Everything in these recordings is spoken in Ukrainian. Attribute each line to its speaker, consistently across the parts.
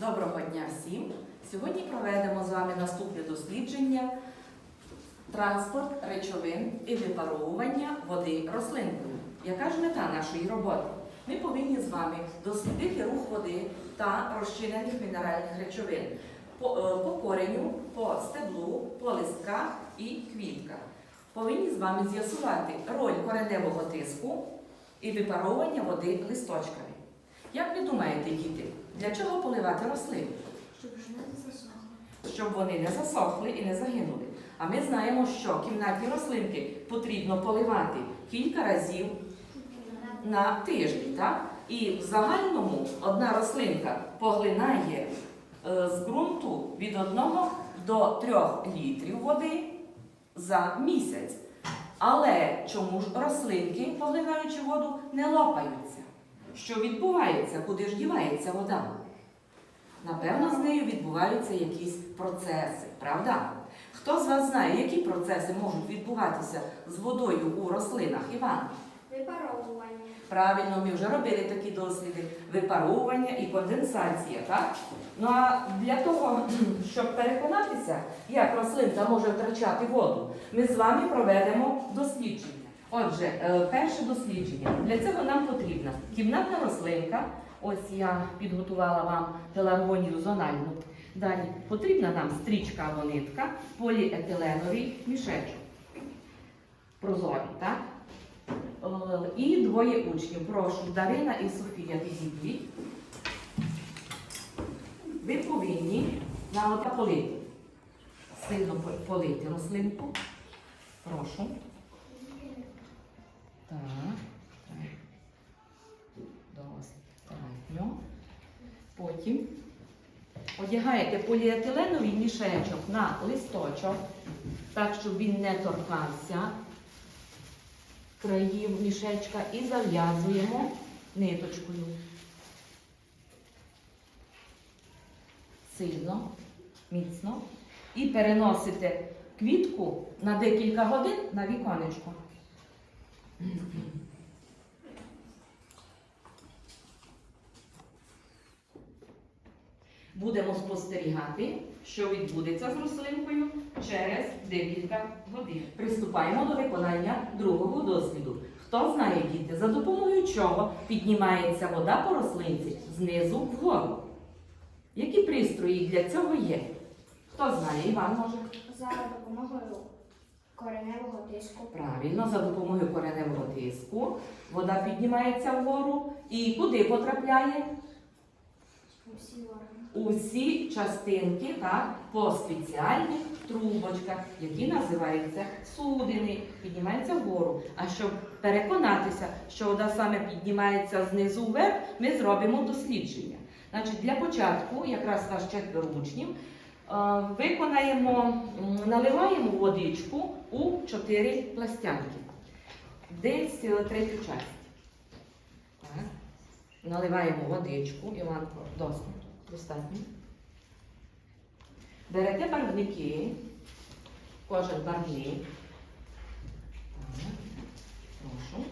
Speaker 1: Доброго дня всім! Сьогодні проведемо з вами наступне дослідження транспорт речовин і випаровування води рослинкою. Яка ж мета нашої роботи? Ми повинні з вами дослідити рух води та розчинених мінеральних речовин по, е, по кореню, по стеблу, по листках і квітках. Повинні з вами з'ясувати роль кореневого тиску і випаровування води листочками. Як ви думаєте, діти, для чого поливати рослини?
Speaker 2: Щоб
Speaker 1: вони не засохли і не загинули. А ми знаємо, що кімнатні рослинки потрібно поливати кілька разів на тиждень. Так? І в загальному одна рослинка поглинає е, з ґрунту від 1 до 3 літрів води за місяць. Але чому ж рослинки, поглинаючи воду, не лопаються? Що відбувається? Куди ж дівається вода? Напевно, з нею відбуваються якісь процеси, правда? Хто з вас знає, які процеси можуть відбуватися з водою у рослинах? Іван?
Speaker 2: Випаровування.
Speaker 1: Правильно, ми вже робили такі досліди: випаровування і конденсація, так? Ну а для того, щоб переконатися, як рослинка може втрачати воду, ми з вами проведемо дослідження. Отже, е, перше дослідження. Для цього нам потрібна кімнатна рослинка. Ось я підготувала вам пеларгонію зональну. Далі потрібна нам стрічка або нитка, поліетиленовий мішечок. Прозорий, так? Е, І двоє учнів. Прошу, Дарина і Софія, підійдіть. Ви повинні на полити. Сильно полити рослинку. Прошу. Так. так. Достатньо. Потім одягаєте поліетиленовий мішечок на листочок, так, щоб він не торкався країв мішечка і зав'язуємо ниточкою. Сильно, міцно. І переносите квітку на декілька годин на віконечко. Будемо спостерігати, що відбудеться з рослинкою через декілька годин. Приступаємо до виконання другого досліду. Хто знає, діти, за допомогою чого піднімається вода по рослинці знизу вгору? Які пристрої для цього є? Хто знає, Іван може?
Speaker 2: За допомогою кореневого тиску.
Speaker 1: Правильно, за допомогою кореневого тиску вода піднімається вгору і куди потрапляє?
Speaker 2: Усі органи.
Speaker 1: усі частинки так, по спеціальних трубочках, які називаються судини, піднімаються вгору. А щоб переконатися, що вода саме піднімається знизу вверх, ми зробимо дослідження. Значить, для початку, якраз ваш четверо учнів, е, виконаємо, наливаємо водичку у чотири пластянки. Десь третю часть. Так. Наливаємо водичку, Іванко, досить. Достатньо. Берете барвники, кожен барвник. Так, прошу.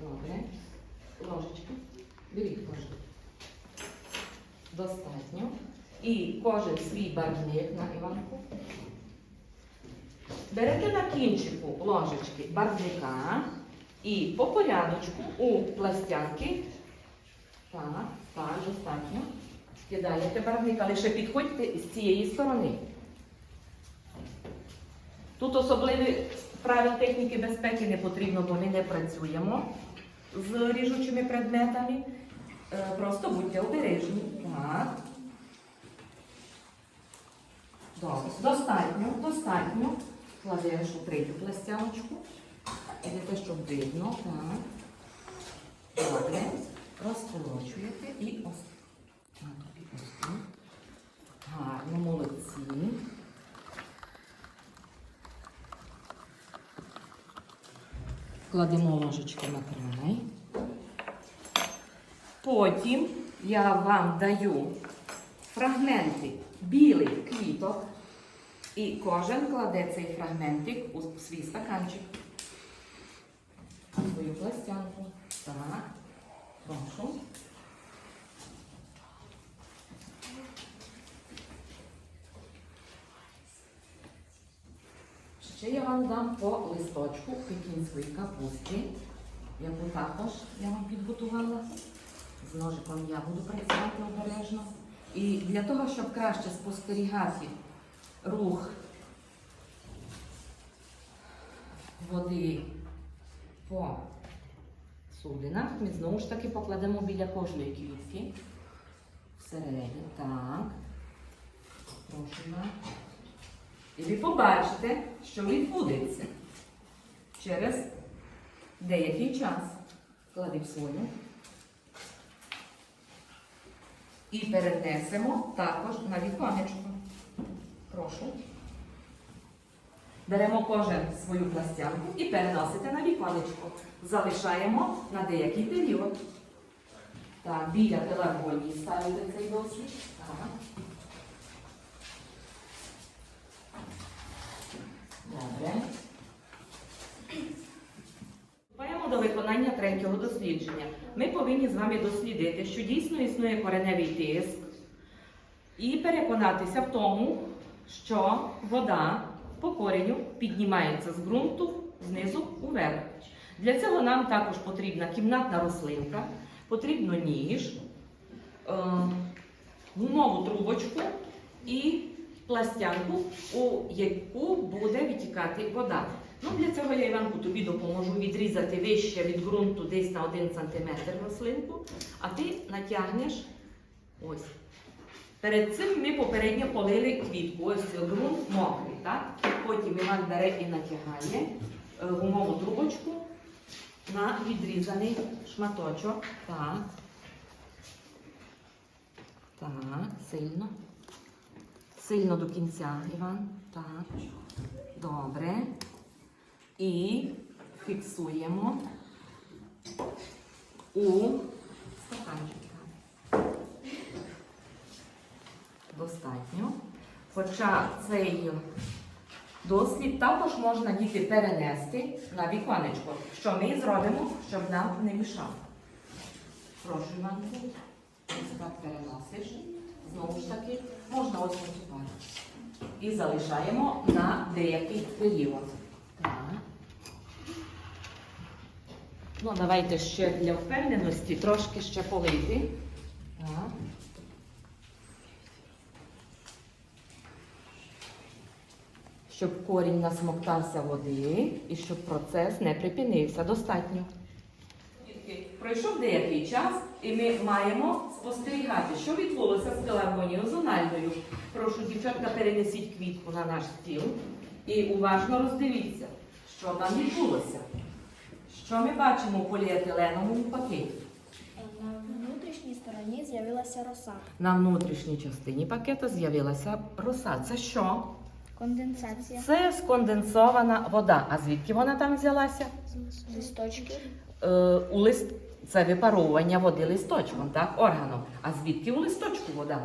Speaker 1: Добре. Ложечки. Беріть кожен. Достатньо. І кожен свій барвник на Іванку. Берете на кінчику ложечки барвника і по порядочку у пластянки так, так, достатньо. Кидаєте барвника, лише підходьте з цієї сторони. Тут особливі правил техніки безпеки не потрібно, бо ми не працюємо з ріжучими предметами. Е, Просто будьте обережні. Так. Достатньо, достатньо. Кладеш у третю пластяночку. Ідете, щоб видно. Так. Добре. Розколочуєте і ось. Гарно, молодці. Кладемо ложечки на край. Потім я вам даю фрагменти білих квіток. І кожен кладе цей фрагментик у свій стаканчик. Свою пластянку. Так, прошу. Ще я вам дам по листочку пекінської капусти, яку також я вам підготувала. З ножиком я буду працювати обережно. І для того, щоб краще спостерігати рух води по судинах, ми знову ж таки покладемо біля кожної квітки. Всередині. Так. Прошу. І ви побачите, що відбудеться через деякий час. Клади в свою. І перенесемо також на віконечко. Прошу. Беремо кожен свою пластянку і переносите на віконечко. Залишаємо на деякий період. Так, біля пеларгонії ставите цей досвід. Добре. Приступаємо до виконання третього дослідження. Ми повинні з вами дослідити, що дійсно існує кореневий тиск, і переконатися в тому, що вода по кореню піднімається з ґрунту знизу уверх. Для цього нам також потрібна кімнатна рослинка, потрібно ніж, е, гумову трубочку і пластянку, у яку буде відтікати вода. Ну, для цього я Іванку тобі допоможу відрізати вище від ґрунту десь на 1 см рослинку, а ти натягнеш ось. Перед цим ми попередньо полили квітку. Ось ґрунт мокрий, так? Потім Іван бере і натягає е, гумову трубочку на відрізаний шматочок. Так. Так, сильно. Сильно до кінця, Іван. Так. Добре. І фіксуємо у стаканчик. Достатньо. Хоча цей дослід також можна діти перенести на віконечко, що ми зробимо, щоб нам не мішав. Прошу, Іванку, ось так переносиш. Знову ж таки, можна ось на. І залишаємо на деякий період. Ну, давайте ще для впевненості трошки ще полити. Так. Щоб корінь насмоктався води і щоб процес не припинився. Достатньо. Пройшов деякий час, і ми маємо спостерігати, що відбулося з пеларгонією зональною. Прошу, дівчатка, перенесіть квітку на наш стіл і уважно роздивіться, що там відбулося. Що ми бачимо у поліетиленовому пакеті?
Speaker 2: На внутрішній стороні з'явилася роса.
Speaker 1: На внутрішній частині пакету з'явилася роса. Це що?
Speaker 2: Конденсація.
Speaker 1: Це сконденсована вода. А звідки вона там взялася?
Speaker 2: Листочки.
Speaker 1: Е, у лист... Це випаровування води листочком, так, органом. А звідки у листочку вода?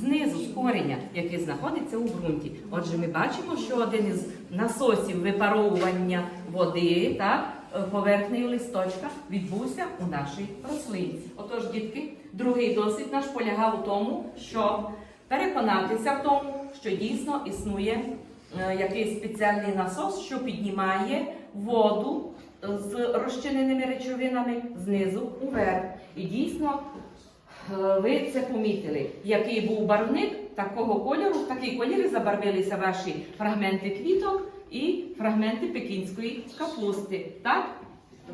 Speaker 1: Знизу, з кореня, який знаходиться у ґрунті. Отже, ми бачимо, що один із насосів випаровування води, так, е, поверхнею листочка відбувся у нашій рослинці. Отож, дітки, другий досвід наш полягав у тому, щоб переконатися в тому, що дійсно існує е, якийсь спеціальний насос, що піднімає воду е, з розчиненими речовинами знизу уверх. І дійсно Е, Ви це помітили, який був барвник такого кольору, в такий колір забарвилися ваші фрагменти квіток і фрагменти пекінської капусти. Так?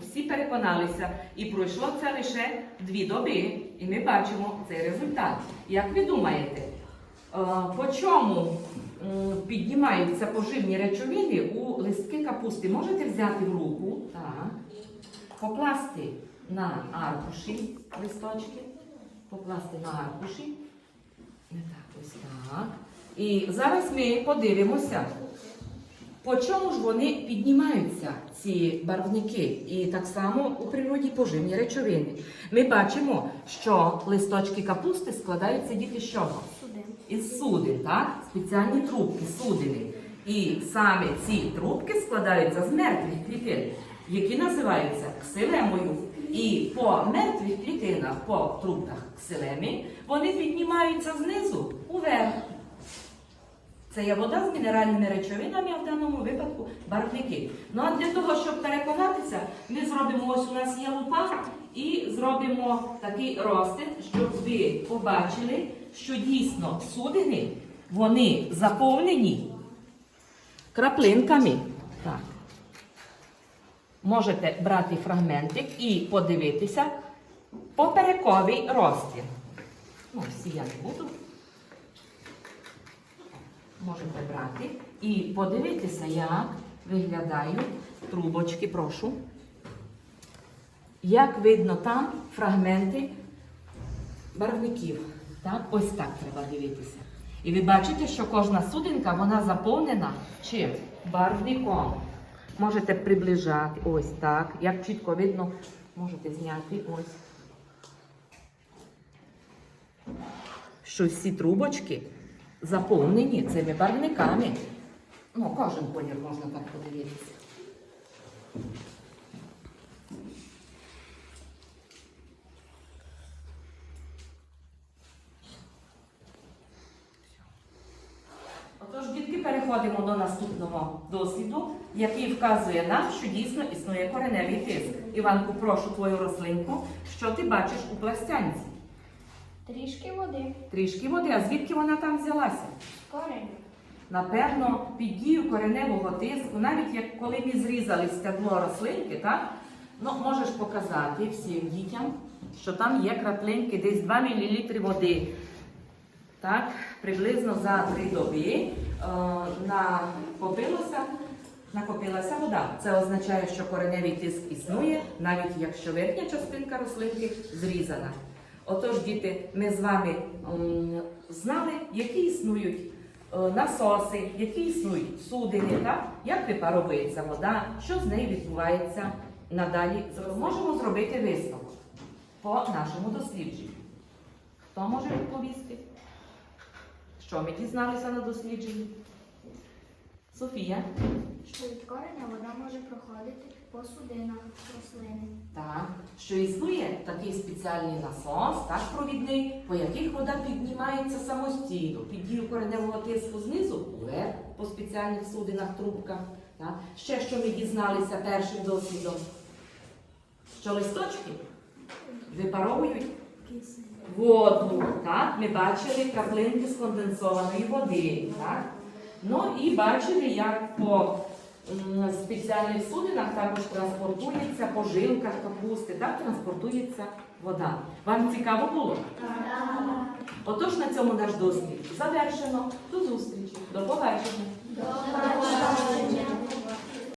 Speaker 1: Всі переконалися. І пройшло це лише дві доби, і ми бачимо цей результат. Як ви думаєте, по чому піднімаються поживні речовини у листки капусти? Можете взяти в руку, так, покласти на аркуші листочки покласти на аркуші. Так, ось так. І зараз ми подивимося, по чому ж вони піднімаються, ці барвники. І так само у природі поживні речовини. Ми бачимо, що листочки капусти складаються діти з чого? Із судин, так? Спеціальні трубки, судини. І саме ці трубки складаються з мертвих клітин, які називаються ксилемою. І по мертвих клітинах, по трубках ксилеми, вони піднімаються знизу уверх. Це є вода з мінеральними речовинами, а в даному випадку барвники. Ну а для того, щоб переконатися, ми зробимо ось у нас є лупа і зробимо такий розтин, щоб ви побачили, що дійсно судини вони заповнені краплинками. Так. Можете брати фрагментик і подивитися поперековий розтін. Ну, всі я не буду. Можете брати і подивитися, як виглядають трубочки, прошу. Як видно там фрагменти барвників. Так? Ось так треба дивитися. І ви бачите, що кожна судинка вона заповнена чим? Барвником. Можете приближати ось так. Як чітко видно, можете зняти ось. Що всі трубочки заповнені цими барвниками. Ну, кожен колір можна так подивитися. Отож, дітки, переходимо до наступного досліду, який вказує нам, що дійсно існує кореневий тиск. Іванку, прошу твою рослинку. Що ти бачиш у пластянці?
Speaker 2: Трішки води.
Speaker 1: Трішки води, а звідки вона там взялася?
Speaker 2: Корень.
Speaker 1: Напевно, під дію кореневого тиску, навіть як коли ми зрізали стебло рослинки, так? Ну, можеш показати всім дітям, що там є краплинки, десь 2 мл води. Так, приблизно за три доби е, накопилося, накопилася вода. Це означає, що кореневий тиск існує, навіть якщо верхня частинка рослинки зрізана. Отож, діти, ми з вами знали, які існують е, насоси, які існують судини, так? як випаровується вода, що з нею відбувається надалі. Можемо зробити висновок по нашому дослідженню. Хто може відповісти? Що ми дізналися на дослідженні? Софія?
Speaker 2: Що від кореня вода може проходити по судинах рослини.
Speaker 1: Так, що існує такий спеціальний насос, так, провідний, по яких вода піднімається самостійно, під дію кореневого тиску знизу вверх по спеціальних судинах, трубках. Так. Ще що ми дізналися першим досвідом, що листочки випаровують воду. Так? Ми бачили краплинки сконденсованої води. Так? Ну і бачили, як по Е, спеціальних судинах також транспортується по жилках капусти, так транспортується вода. Вам цікаво було? Отож на цьому наш досвід завершено. До зустрічі. До побачення. До побачення.